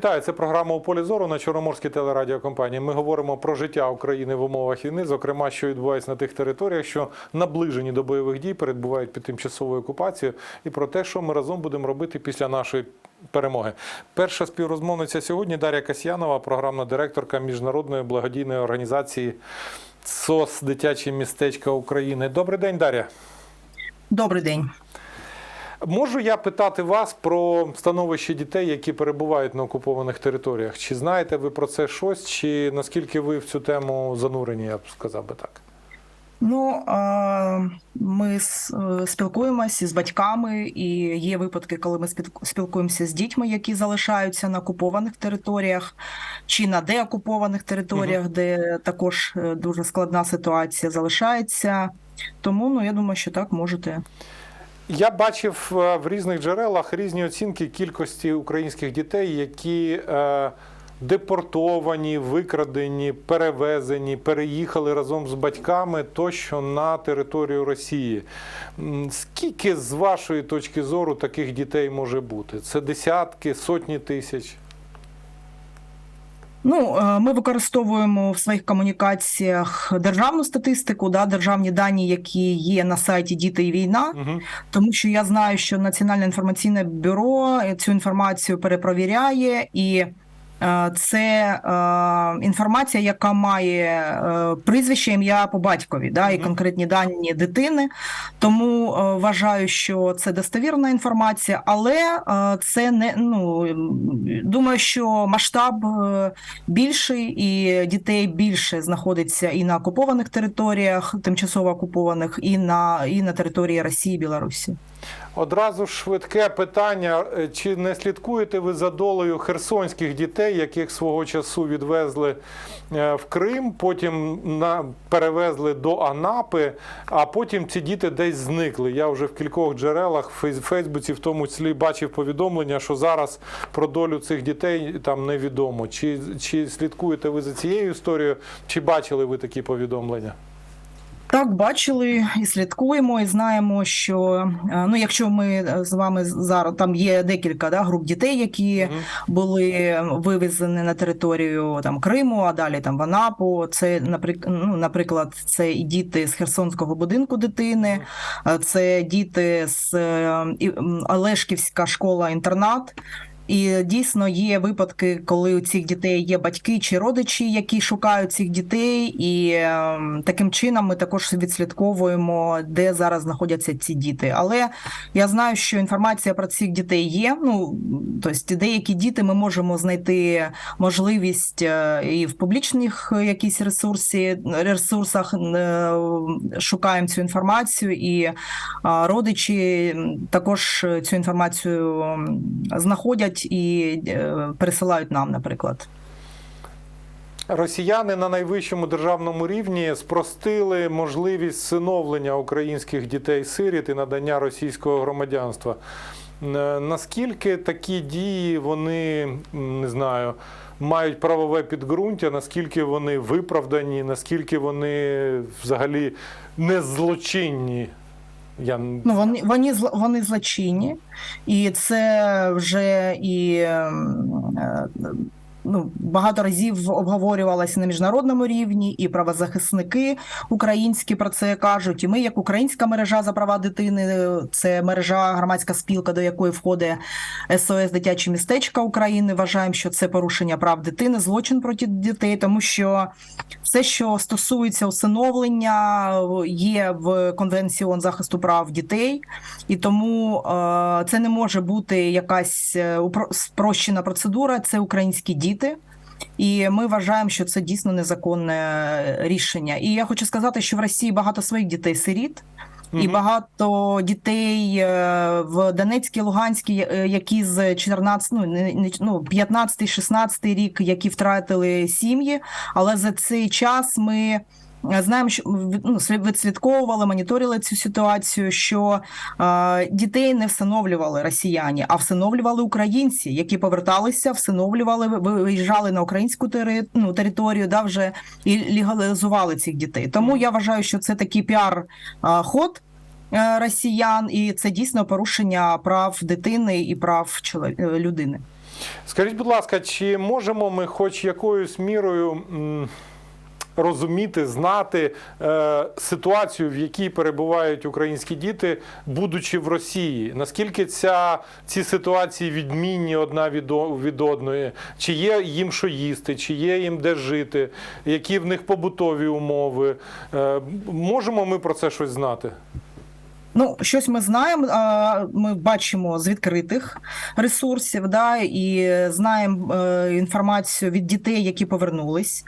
Вітаю, це програма у полі зору на Чорноморській телерадіокомпанії. Ми говоримо про життя України в умовах війни, зокрема, що відбувається на тих територіях, що наближені до бойових дій, перебувають під тимчасовою окупацією, і про те, що ми разом будемо робити після нашої перемоги. Перша співрозмовниця сьогодні Дар'я Касьянова, програмна директорка міжнародної благодійної організації СОС Дитячі містечка України. Добрий день, Дар'я. Добрий день. Можу я питати вас про становище дітей, які перебувають на окупованих територіях? Чи знаєте ви про це щось, чи наскільки ви в цю тему занурені, я б сказав би так? Ну ми е, спілкуємося з батьками, і є випадки, коли ми спіл- спілкуємося з дітьми, які залишаються на окупованих територіях чи на деокупованих територіях, де також е, дуже складна ситуація залишається. Тому ну я думаю, що так можете. Я бачив е, в різних джерелах різні оцінки кількості українських дітей, які е, депортовані, викрадені, перевезені, переїхали разом з батьками тощо на територію Росії. Скільки з вашої точки зору таких дітей може бути? Це десятки, сотні тисяч? Ну, е, ми використовуємо в своїх комунікаціях державну статистику, да, державні дані, які є на сайті Діти і війна. Угу. Тому що я знаю, що Національне інформаційне бюро цю інформацію перепровіряє, і це е, інформація, яка має е, прізвище, ім'я по батькові, да, і конкретні дані дитини. Тому е, вважаю, що це достовірна інформація, але е, це не ну думаю, що масштаб е, більший, і дітей більше знаходиться і на окупованих територіях, тимчасово окупованих, і на і на території Росії, Білорусі. Одразу швидке питання: Е, чи не слідкуєте ви за долею херсонських дітей, яких свого часу відвезли е, в Крим, потім перевезли до Анапи, а потім ці діти десь зникли? Я вже в кількох джерелах в Фейсбуці, в тому числі, бачив повідомлення, що зараз про долю цих дітей там невідомо. Чи, чи слідкуєте ви за цією історією, чи бачили ви такі повідомлення? Так, бачили і слідкуємо, і знаємо, що е, ну, якщо ми е, з вами зараз там є декілька да, груп дітей, які Мгм. були вивезені на територію там Криму, а далі там в Анапу. Це наприклад, ну, наприклад, це і діти з Херсонського будинку дитини, е, це діти з Олешківська школа-інтернат. І дійсно є випадки, коли у цих дітей є батьки чи родичі, які шукають цих дітей, і ем, таким чином ми також відслідковуємо, де зараз знаходяться ці діти. Але я знаю, що інформація про цих дітей є. Ну тобто деякі діти ми можемо знайти можливість е, і в публічних е, якісь ресурсі ресурсах е, шукаємо цю інформацію, і а, родичі також е, цю інформацію м, знаходять і е, пересилають нам, наприклад. Росіяни на найвищому державному рівні спростили можливість всиновлення українських дітей-сиріт і надання російського громадянства. Е, Наскільки такі дії вони не знаю, мають правове підґрунтя, наскільки вони виправдані, наскільки вони взагалі не злочинні? Я... Ну вони вони вони злочинні, і це вже і ем, е, ну, багато разів обговорювалося на міжнародному рівні, і правозахисники українські про це кажуть. І ми, як українська мережа за права дитини, це мережа громадська спілка, до якої входить СОС Дитячі містечка України. Вважаємо, що це порушення прав дитини, злочин проти дітей, тому що все, що стосується усиновлення, є в Конвенції ООН захисту прав дітей, і тому е, це не може бути якась е, спрощена процедура. Це українські діти. І ми вважаємо, що це дійсно незаконне рішення. І я хочу сказати, що в Росії багато своїх дітей-сиріт, і багато дітей е, в Донецькій, Луганській, е, які з 14, ну, не- ну 15-16 рік, які втратили сім'ї. Але за цей час ми е, знаємо, що ну, відслідковували, моніторили цю ситуацію, що е, дітей не всиновлювали росіяни, а всиновлювали українці, які поверталися, всиновлювали, ви- виїжджали на українську тери, ну, територію, да, вже і легалізували цих дітей. Тому я вважаю, що це такий піар ход е, росіян, і це дійсно порушення прав дитини і прав е, людини. Скажіть, будь ласка, чи можемо ми хоч якоюсь мірою розуміти, знати е, ситуацію, в якій перебувають українські діти, будучи в Росії? Наскільки ця, ці ситуації відмінні одна від, від одної? Чи є їм що їсти, чи є їм де жити, які в них побутові умови? Е, можемо ми про це щось знати? Ну, щось ми знаємо. Ми бачимо з відкритих ресурсів, да, і знаємо е, інформацію від дітей, які повернулись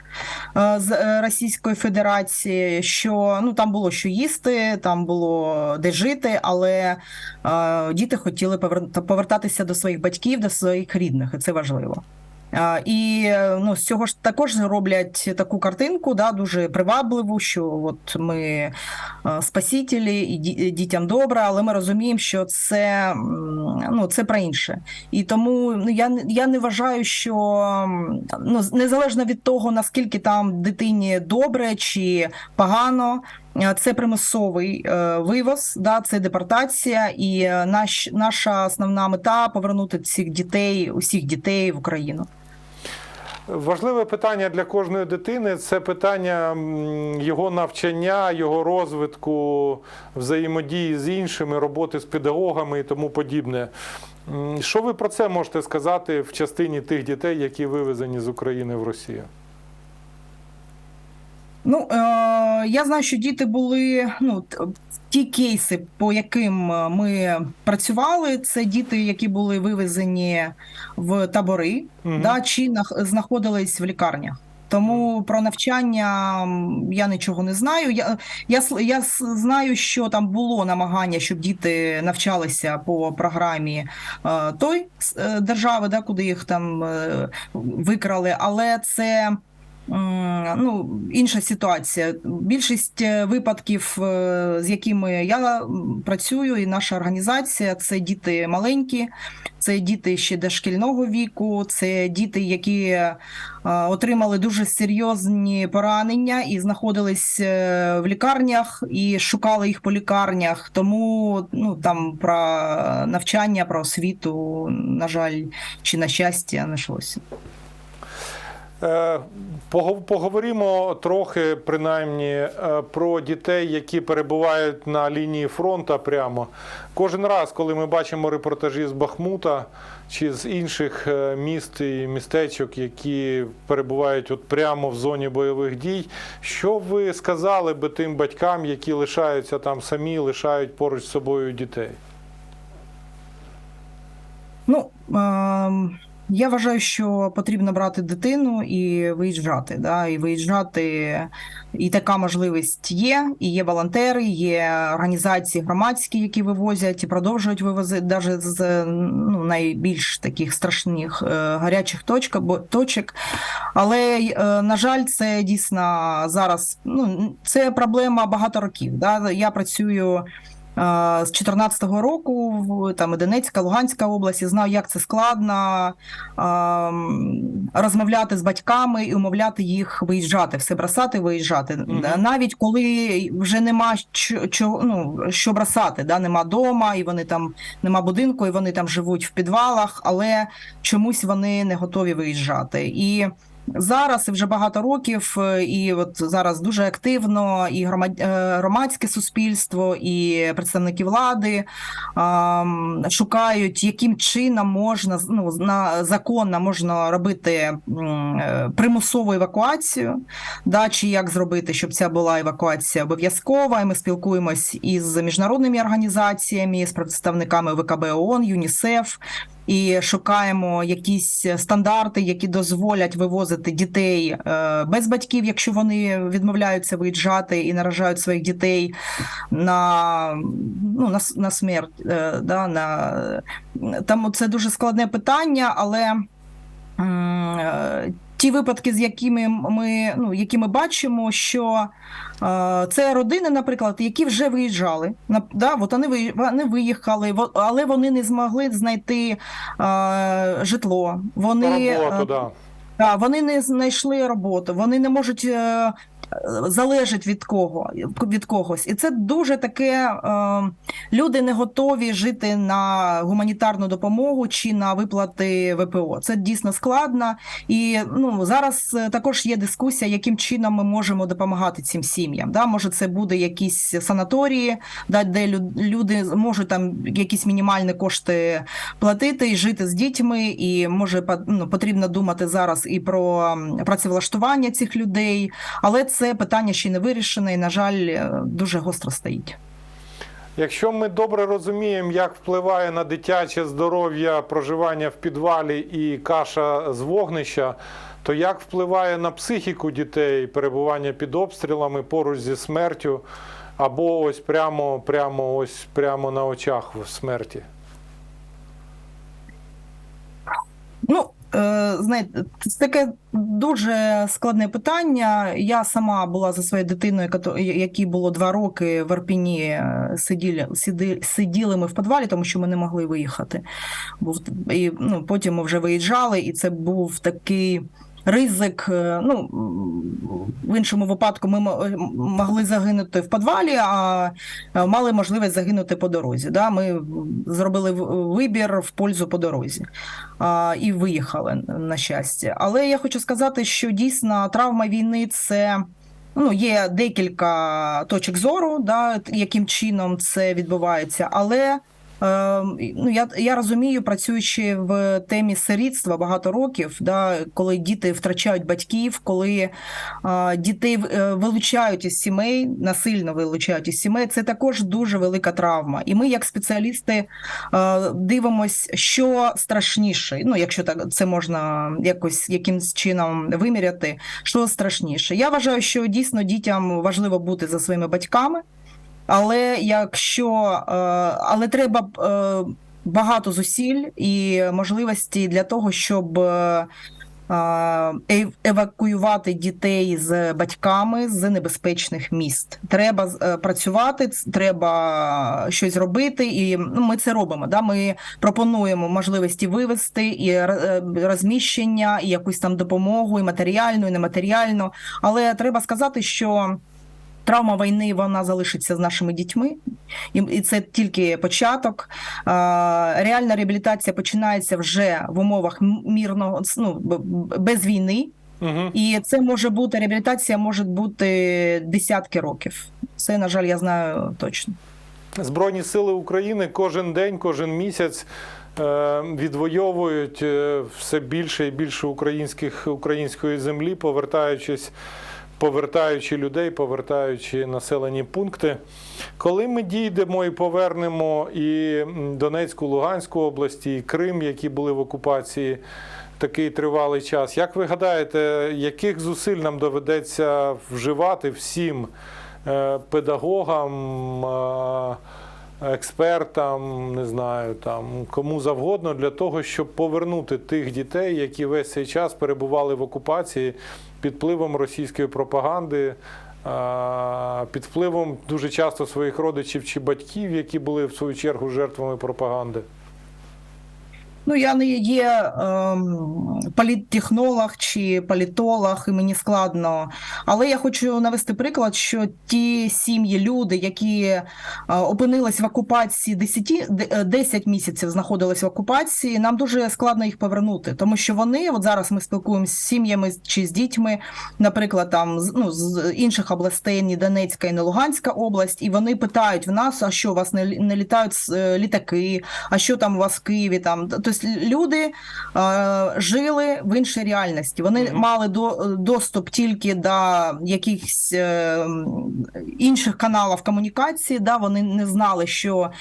е, з е, Російської Федерації. Що ну там було що їсти, там було де жити, але діти хотіли повер- повертатися до своїх батьків, до своїх рідних, і це важливо. І ну, з цього ж також роблять таку картинку, да, дуже привабливу, що от ми спасителі і ді- дітям добре, але ми розуміємо, що це, ну, це про інше. І тому ну, я, я не вважаю, що ну, незалежно від того, наскільки там дитині добре чи погано. Це примусовий е, вивоз, да, це депортація, і е, наш, наша основна мета повернути цих дітей, усіх дітей в Україну. Важливе питання для кожної дитини це питання його навчання, його розвитку, взаємодії з іншими, роботи з педагогами і тому подібне. Що ви про це можете сказати в частині тих дітей, які вивезені з України в Росію? Ну е, я знаю, що діти були ну ті кейси, по яким е, ми працювали. Це діти, які були вивезені в табори, Мгм. да, чи нах- знаходились в лікарнях. Тому про навчання я нічого не знаю. Я, я, я знаю, що там було намагання, щоб діти навчалися по програмі е, той е, держави, да, куди їх там е, викрали, але це. Ну, інша ситуація. Більшість е, випадків, е, з якими я працюю, і наша організація це діти маленькі, це діти ще дошкільного віку, це діти, які е, отримали дуже серйозні поранення і знаходились в лікарнях і шукали їх по лікарнях. Тому ну там про навчання, про освіту, на жаль, чи на щастя, не йшлося. Е, пого- Поговоримо трохи, принаймні, е, про дітей, які перебувають на лінії фронту прямо. Кожен раз, коли ми бачимо репортажі з Бахмута чи з інших е, міст і містечок, які перебувають от прямо в зоні бойових дій, що ви сказали би тим батькам, які лишаються там самі, лишають поруч з собою дітей? Ну ем, я вважаю, що потрібно брати дитину і виїжджати. Да, і виїжджати, і така можливість є. І є волонтери, є організації громадські, які вивозять і продовжують вивозити навіть з ну, найбільш таких страшних е, гарячих точок, бо точок. Але е, на жаль, це дійсно зараз. Ну це проблема багато років. Да? Я працюю. З 14-го року там і Донецька, Луганська область, і знаю, як це складно розмовляти з батьками і умовляти їх виїжджати, все бросати, виїжджати. Мгм. Навіть коли вже нема що, ну, що бросати, да? нема дома, і вони там нема будинку, і вони там живуть в підвалах, але чомусь вони не готові виїжджати. І Зараз і вже багато років, е, і от зараз дуже активно і е, громадське суспільство, і представники влади ам, шукають, яким чином можна ну, на законно можна робити е, примусову евакуацію, да, чи як зробити, щоб ця була евакуація обов'язкова. І ми спілкуємось із міжнародними організаціями, з представниками ВКБ ООН, ЮНІСЕФ. І шукаємо якісь стандарти, які дозволять вивозити дітей е, без батьків, якщо вони відмовляються виїжджати і наражають своїх дітей на, ну, на, на смерть. е, Да, на... Там це дуже складне питання, але е, ті випадки, з якими ми, ну, які ми бачимо, що це родини, наприклад, які вже виїжджали. Да, от вони, вони виїхали, але вони не змогли знайти житло. Вони, Роботу, е, да. Да, вони не знайшли роботу, вони не можуть е, залежить від кого від когось, і це дуже таке. Е, люди не готові жити на гуманітарну допомогу чи на виплати ВПО. Це дійсно складно. І ну зараз е, також є дискусія, яким чином ми можемо допомагати цим сім'ям. Да, може, це буде якісь санаторії, де люди можуть там якісь мінімальні кошти платити і жити з дітьми. І може ну, потрібно думати зараз і про працевлаштування цих людей, але це питання ще не вирішене і, на жаль, е, дуже гостро стоїть. Якщо ми добре розуміємо, як впливає на дитяче здоров'я проживання в підвалі і каша з вогнища, то як впливає на психіку дітей перебування під обстрілами поруч зі смертю, або ось прямо, прямо, ось прямо на очах в смерті? Ну, е, знаєте, це таке дуже складне питання. Я сама була за своєю дитиною, якій було два роки в Арпіні, е, сиділи, сиділи ми в підвалі, тому що ми не могли виїхати. Був, і, ну, потім ми вже виїжджали, і це був такий. Ризик, е, ну в іншому випадку ми мо- могли загинути в підвалі, а е, мали можливість загинути по дорозі. Да? Ми зробили вибір в пользу по дорозі а, і виїхали на щастя. Але я хочу сказати, що дійсно травма війни це. Ну, є декілька точок зору, да, яким чином це відбувається, але ну, я, я розумію, працюючи в темі сирітства багато років, да, коли діти втрачають батьків, коли е, дітей е, вилучають із сімей, насильно вилучають із сімей, це також дуже велика травма. І ми, як спеціалісти, е, дивимось, що страшніше. Ну, якщо так це можна якось якимсь чином виміряти, що страшніше. Я вважаю, що дійсно дітям важливо бути за своїми батьками, але якщо е, але треба е, багато зусиль і можливості для того, щоб. е, Евакуювати дітей з батьками з небезпечних міст. Треба працювати, треба щось робити, і ну, ми це робимо. Да? Ми пропонуємо можливості вивезти і розміщення, і якусь там допомогу, і матеріальну, і нематеріальну. Але треба сказати, що. Травма війни вона залишиться з нашими дітьми, і це тільки початок. Реальна реабілітація починається вже в умовах мірного ну, без війни, Угу. і це може бути реабілітація, може бути десятки років. Це, на жаль, я знаю точно. Збройні сили України кожен день, кожен місяць е, відвоюють е, все більше і більше українських української землі, повертаючись. Повертаючи людей, повертаючи населені пункти. Коли ми дійдемо і повернемо і Донецьку, Луганську області, і Крим, які були в окупації такий тривалий час, як ви гадаєте, яких зусиль нам доведеться вживати всім е, педагогам, е, експертам, не знаю, там кому завгодно, для того, щоб повернути тих дітей, які весь цей час перебували в окупації під впливом російської пропаганди, під впливом дуже часто своїх родичів чи батьків, які були в свою чергу жертвами пропаганди. Ну, я не є ем, політтехнолог чи політолог, і мені складно. Але я хочу навести приклад, що ті сім'ї, люди, які е, опинились в окупації 10, де- е, 10 місяців знаходились в окупації, нам дуже складно їх повернути, тому що вони, от зараз ми спілкуємося з сім'ями чи з дітьми, наприклад, там ну, з інших областей, ні Донецька і не Луганська область, і вони питають в нас, а що у вас не, не літають е, літаки, а що там у вас в Києві? Там тобто люди е, жили в іншій реальності. Вони Мгм. мали до, доступ тільки до якихось е, інших каналів комунікації. Да, вони не знали, що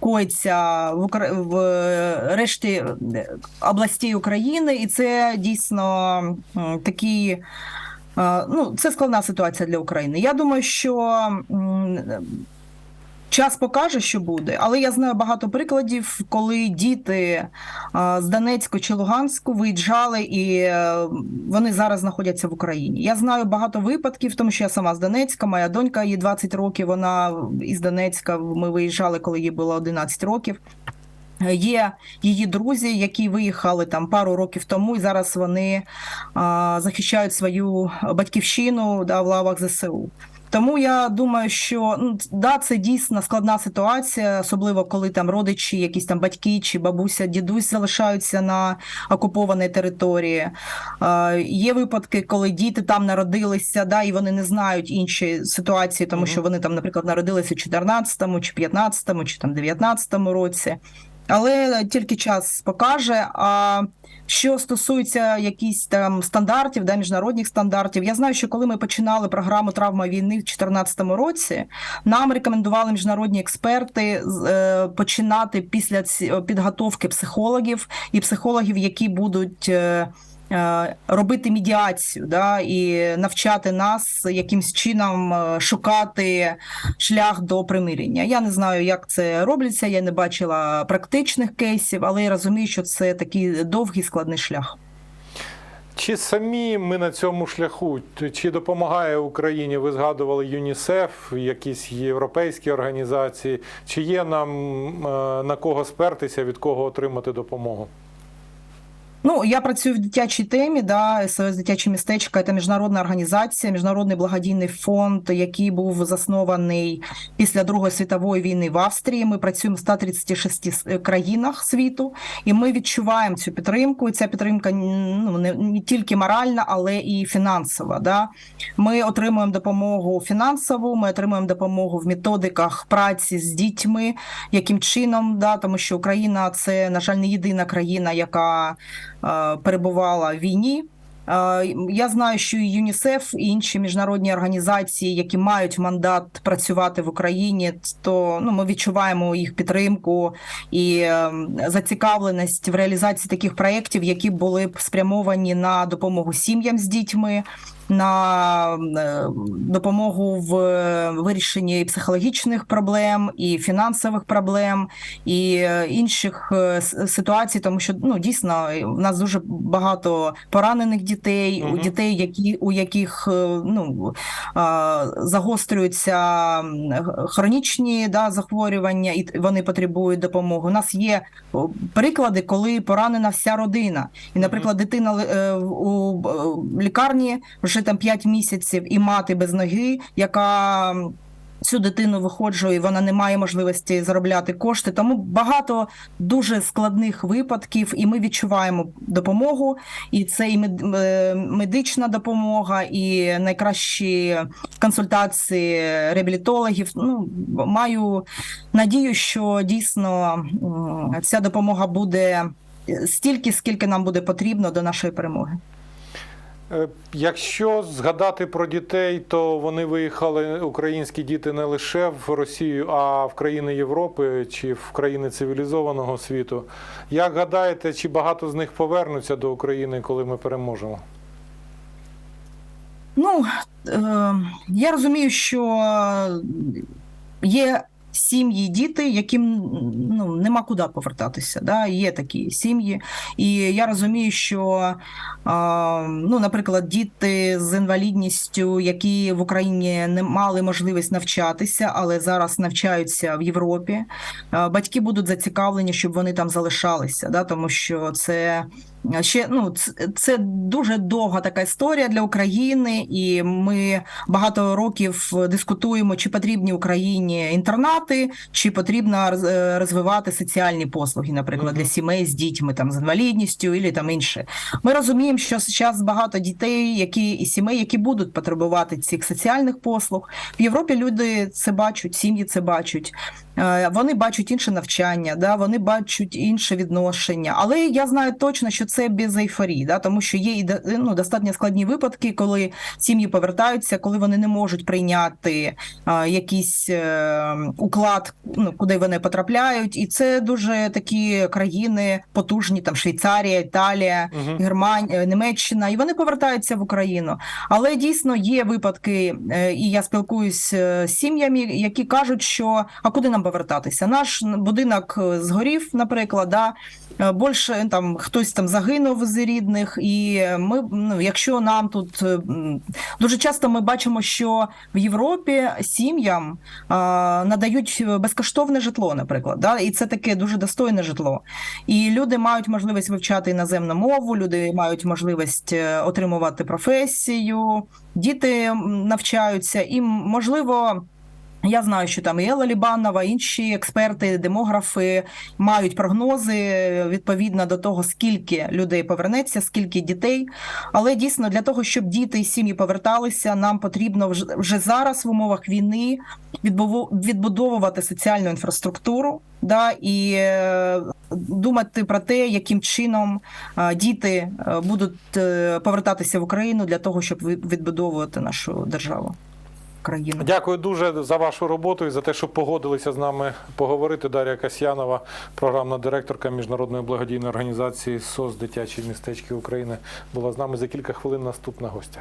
коїться в, Укра... в е, решті е, областей України, і це дійсно м, такі. е, Ну, це складна ситуація для України. Я думаю, що Час покаже, що буде, але я знаю багато прикладів, коли діти з Донецьку чи Луганську виїжджали і е, вони зараз знаходяться в Україні. Я знаю багато випадків, тому що я сама з Донецька, моя донька їй 20 років. Вона із Донецька. Ми виїжджали, коли їй було 11 років. Є її друзі, які виїхали там пару років тому, і зараз вони а, захищають свою батьківщину да, в лавах ЗСУ. Тому я думаю, що ну, да, це дійсно складна ситуація, особливо коли там родичі, якісь там батьки чи бабуся, дідусь залишаються на окупованій території. Е, є випадки, коли діти там народилися, да, і вони не знають інші ситуації, тому Мгм. що вони там, наприклад, народилися в 14-му, чи 15-му, чи там 19-му році. Але тільки час покаже. А що стосується якісь там стандартів, да, міжнародних стандартів, я знаю, що коли ми починали програму травма війни в 2014 році, нам рекомендували міжнародні експерти е, починати після підготовки психологів і психологів, які будуть. Е, Робити медіацію, да, і навчати нас якимсь чином е, шукати шлях до примирення. Я не знаю, як це робиться. Я не бачила практичних кейсів, але я розумію, що це такий довгий складний шлях. Чи самі ми на цьому шляху? Чи допомагає Україні? Ви згадували ЮНІСЕФ, якісь європейські організації? Чи є нам е, на кого спертися, від кого отримати допомогу? Ну, я працюю в дитячій темі, да, СОС дитяче містечко це міжнародна організація, міжнародний благодійний фонд, який був заснований після Другої світової війни в Австрії. Ми працюємо в 136 с- країнах світу, і ми відчуваємо цю підтримку. І ця підтримка ну, не, не тільки моральна, але і фінансова. Да. Ми отримуємо допомогу фінансову, ми отримуємо допомогу в методиках праці з дітьми, яким чином, да, тому що Україна це, на жаль, не єдина країна, яка е, перебувала в війні. Е, Я знаю, що і ЮНІСЕФ і інші міжнародні організації, які мають мандат працювати в Україні, то ну ми відчуваємо їх підтримку і е, зацікавленість в реалізації таких проєктів, які були б спрямовані на допомогу сім'ям з дітьми. На е, допомогу в вирішенні психологічних проблем і фінансових проблем, і е, інших е, ситуацій, тому що ну дійсно в нас дуже багато поранених дітей, у дітей, які у яких ну загострюються хронічні да, захворювання, і вони потребують допомоги. У нас є приклади, коли поранена вся родина, і, наприклад, дитина у лікарні вже там 5 місяців, і мати без ноги, яка. Цю дитину виходжує, і вона не має можливості заробляти кошти. Тому багато дуже складних випадків, і ми відчуваємо допомогу. І це і е, медична допомога, і найкращі консультації реабілітологів. Ну маю надію, що дійсно ця допомога буде стільки, скільки нам буде потрібно до нашої перемоги. Е, Якщо згадати про дітей, то вони виїхали українські діти не лише в Росію, а в країни Європи чи в країни цивілізованого світу. Як гадаєте, чи багато з них повернуться до України, коли ми переможемо? Ну е, я розумію, що є сім'ї, діти, яким ну нема куди повертатися. Да? Є такі сім'ї, і я розумію, що е, ну, наприклад, діти з інвалідністю, які в Україні не мали можливість навчатися, але зараз навчаються в Європі. Батьки будуть зацікавлені, щоб вони там залишалися, да? тому що це. Ще ну це дуже довга така історія для України, і ми багато років дискутуємо, чи потрібні Україні інтернати, чи потрібно е, розвивати соціальні послуги, наприклад, для сімей з дітьми там з інвалідністю і там інше. Ми розуміємо, що зараз багато дітей, які і сімей, які будуть потребувати цих соціальних послуг. В Європі люди це бачать, сім'ї це бачать. Е, Вони бачать інше навчання, да, вони бачать інше відношення. Але я знаю точно, що це без ейфорії, да, тому що є і ну, достатньо складні випадки, коли сім'ї повертаються, коли вони не можуть прийняти а, якийсь е, уклад, ну, куди вони потрапляють. І це дуже такі країни потужні, там Швейцарія, Італія. Угу. Германія, Німеччина, і вони повертаються в Україну. Але дійсно є випадки, е, і я спілкуюсь е, з сім'ями, які кажуть, що а куди нам повертатися? Наш будинок е, згорів, наприклад, да. е, більше там хтось там загинув. Загинув з рідних. І ми, ну, якщо нам тут е, дуже часто ми бачимо, що в Європі сім'ям а, надають безкоштовне житло, наприклад, да? і це таке дуже достойне житло. І люди мають можливість вивчати іноземну мову, люди мають можливість е, отримувати професію, діти навчаються, і можливо. Я знаю, що там і Елла Лібанова, інші експерти, демографи мають прогнози відповідно до того, скільки людей повернеться, скільки дітей. Але дійсно для того, щоб діти і сім'ї поверталися, нам потрібно вже, зараз в умовах війни відбудовувати соціальну інфраструктуру, да, і е, думати про те, яким чином е, діти е, будуть е, повертатися в Україну для того, щоб відбудовувати нашу державу. Країну. Дякую дуже за вашу роботу і за те, що погодилися з нами поговорити. Дар'я Касьянова, програмна директорка міжнародної благодійної організації СОС Дитячі містечки України, була з нами за кілька хвилин. Наступна гостя.